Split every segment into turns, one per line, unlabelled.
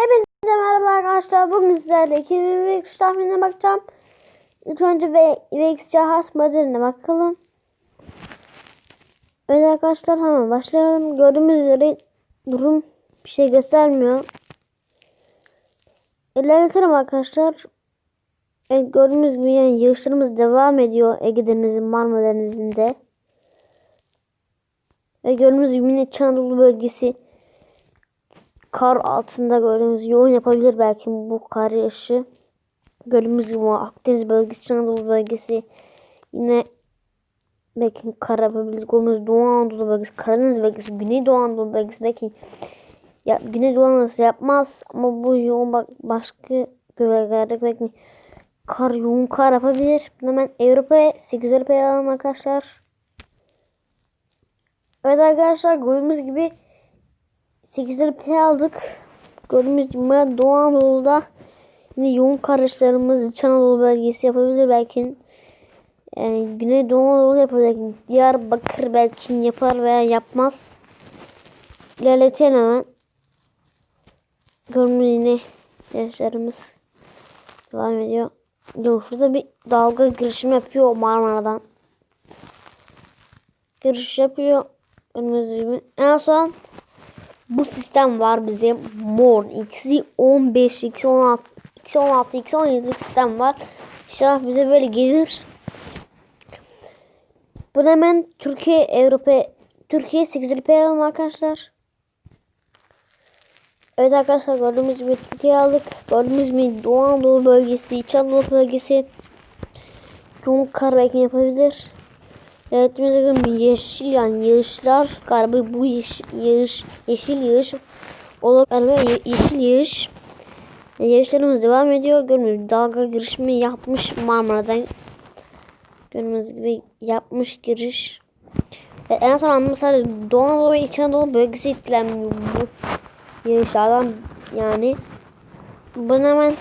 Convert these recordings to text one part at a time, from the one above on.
Hepinize merhaba arkadaşlar. Bugün sizlerle 2001 kış tahminine bakacağım. İlk önce VX Cihaz modeline bakalım. Evet arkadaşlar hemen başlayalım. Gördüğümüz üzere durum bir şey göstermiyor. İlerletelim arkadaşlar. Evet, gördüğümüz gibi yani yağışlarımız devam ediyor Ege Denizi, Marmara Denizi'nde. Ve gördüğümüz gibi yine İç Anadolu bölgesi kar altında gördüğümüz yoğun yapabilir belki bu kar yağışı. Gördüğümüz gibi Akdeniz bölgesi, Anadolu bölgesi yine belki kar yapabilir. Gördüğümüz Doğu Anadolu bölgesi, Karadeniz bölgesi, Güney Doğu Anadolu bölgesi belki ya Güney Doğu Anadolu yapmaz ama bu yoğun bak başka bölgelerde belki kar yoğun kar yapabilir. Hemen Avrupa'ya 8 Avrupa'ya alalım arkadaşlar. Evet arkadaşlar gördüğümüz gibi 8'leri P aldık. Gördüğümüz gibi Doğu Anadolu'da yine yoğun karışlarımız İç Anadolu bölgesi yapabilir belki. Yani Güney Doğu Anadolu yapabilir. Diyarbakır belki yapar veya yapmaz. İlerletelim hemen. Gördüğümüz yine gençlerimiz devam ediyor. Yok şurada bir dalga girişim yapıyor Marmara'dan. Giriş yapıyor. Önümüz gibi. En son bu sistem var bize. Mor. X'i 15, X'i 16, X'i 16, X'i 17 sistem var. İnşallah bize böyle gelir. Bunu hemen Türkiye, Avrupa, Türkiye 8 liraya alalım arkadaşlar. Evet arkadaşlar gördüğümüz gibi Türkiye aldık. Gördüğümüz gibi Doğu Anadolu bölgesi, İç Anadolu bölgesi yoğun kar yapabilir. Evet gibi yeşil yani yağışlar galiba bu yeş, yağış yeşil yağış olur galiba ye, yeşil yağış yağışlarımız devam ediyor. Görünüyor dalga girişimi yapmış Marmara'dan. Gördüğünüz gibi yapmış giriş. Ve en son mesela Doğu Anadolu ve İç Anadolu bölgesi etkilenmiyor. Bu yağışlardan yani bunu hemen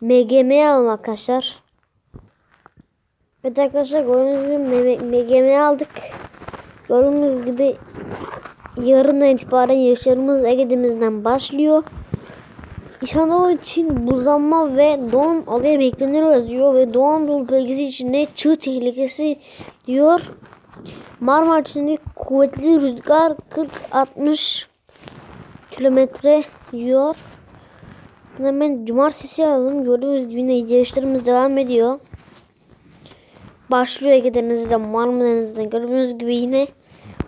MGM'ye alalım arkadaşlar Evet arkadaşlar gördüğünüz gibi MGM aldık. Gördüğünüz gibi yarından itibaren yaşlarımız Ege Denizi'nden başlıyor. Anadolu için buzlanma ve don olayı bekleniyor yazıyor ve Doğu Anadolu bölgesi içinde çığ tehlikesi diyor. Marmara içinde kuvvetli rüzgar 40-60 kilometre diyor. Hemen cumartesi alalım. Gördüğünüz gibi yine yarışlarımız devam ediyor başlıyor Ege Denizi'de, Marmara Denizi'de. Gördüğünüz gibi yine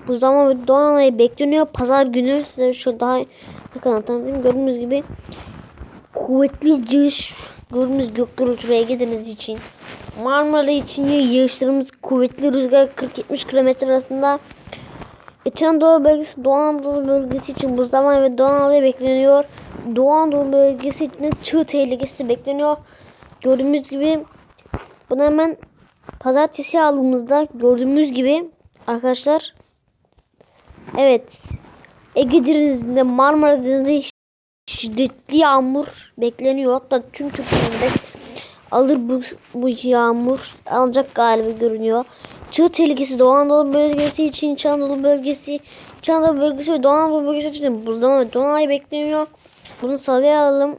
buzlama ve doğan ayı bekleniyor. Pazar günü size şu daha yakın anlatayım. Gördüğünüz gibi kuvvetli yağış gördüğünüz gök gürültülü Ege Denizi için. Marmara için yağışlarımız kuvvetli rüzgar 40-70 km arasında. İç Anadolu bölgesi, Doğu Anadolu bölgesi için buzlama ve Doğu Anadolu bekleniyor. Doğu Anadolu bölgesi için çığ tehlikesi bekleniyor. Gördüğümüz gibi bunu hemen Pazartesi aldığımızda gördüğümüz gibi arkadaşlar evet Ege Denizi'nde Marmara Denizi'nde şiddetli yağmur bekleniyor. Hatta tüm Türkiye'de alır bu, bu yağmur alacak galiba görünüyor. Çığ tehlikesi Doğu Anadolu bölgesi için İç Anadolu bölgesi İç Anadolu bölgesi ve Doğu Anadolu bölgesi için buzlama ve donay bekleniyor. Bunu salayalım.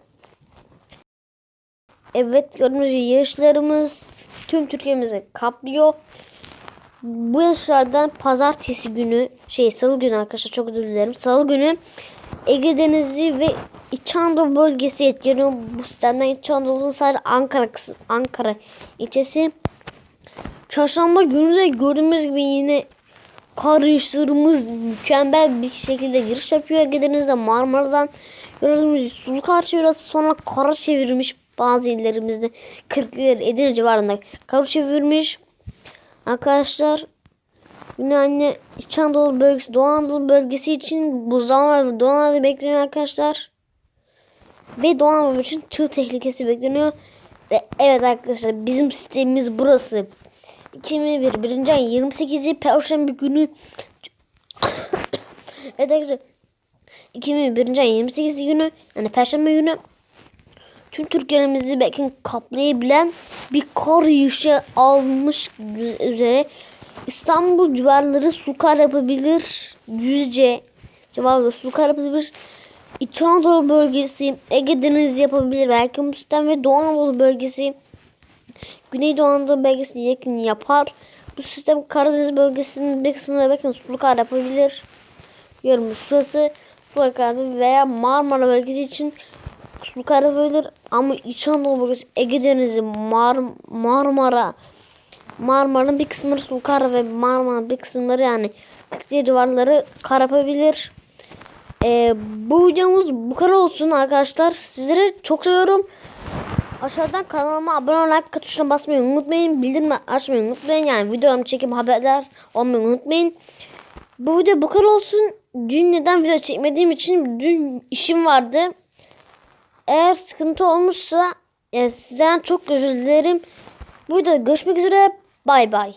Evet gördüğünüz gibi yağışlarımız tüm Türkiye'mizi kaplıyor. Bu yaşlardan pazartesi günü şey salı günü arkadaşlar çok özür dilerim. Salı günü Ege Denizi ve İç Anadolu bölgesi etkileniyor. Bu sistemden İç Anadolu'nun sadece Ankara kısım, Ankara ilçesi. Çarşamba günü de gördüğümüz gibi yine kar yağışlarımız mükemmel bir şekilde giriş yapıyor. Ege Denizi'de Marmara'dan gördüğümüz sulu kar çevirisi sonra kara çevirmiş bazı illerimizde 40 Edirne civarında kar çevirmiş. Arkadaşlar yine anne İç Anadolu bölgesi Doğu Anadolu bölgesi için buzlama ve Doğu Anadolu bekleniyor arkadaşlar. Ve Doğu Anadolu için çığ tehlikesi bekleniyor. Ve evet arkadaşlar bizim sistemimiz burası. 2001 birinci ay 28'i Perşembe günü Evet arkadaşlar 2001 ay 28 günü yani Perşembe günü tüm Türkiye'mizi belki kaplayabilen bir kar yağışı almış üzere İstanbul civarları su kar yapabilir. Yüzce civarında su kar yapabilir. İç Anadolu bölgesi Ege Denizi yapabilir. Belki sistem ve Doğu Anadolu bölgesi Güneydoğu Anadolu bölgesine yakın yapar. Bu sistem Karadeniz bölgesinin bir kısmına bakın sulu kar yapabilir. Diyorum şurası sulu kar veya Marmara bölgesi için sulu kar yapabilir. Ama İç Anadolu bölgesi Ege Denizi, Mar Marmara Marmara'nın bir kısmları sulu kar ve Marmara'nın bir kısımları yani 47 civarları kar yapabilir. Ee, bu videomuz bu kadar olsun arkadaşlar. Sizleri çok seviyorum. Aşağıdan kanalıma abone olarak tuşuna basmayı unutmayın. Bildirim açmayı unutmayın. Yani videomu çekip haberdar olmayı unutmayın. Bu video bu kadar olsun. Dün neden video çekmediğim için dün işim vardı. Eğer sıkıntı olmuşsa e, sizden çok özür dilerim. Bu videoda görüşmek üzere. Bay bay.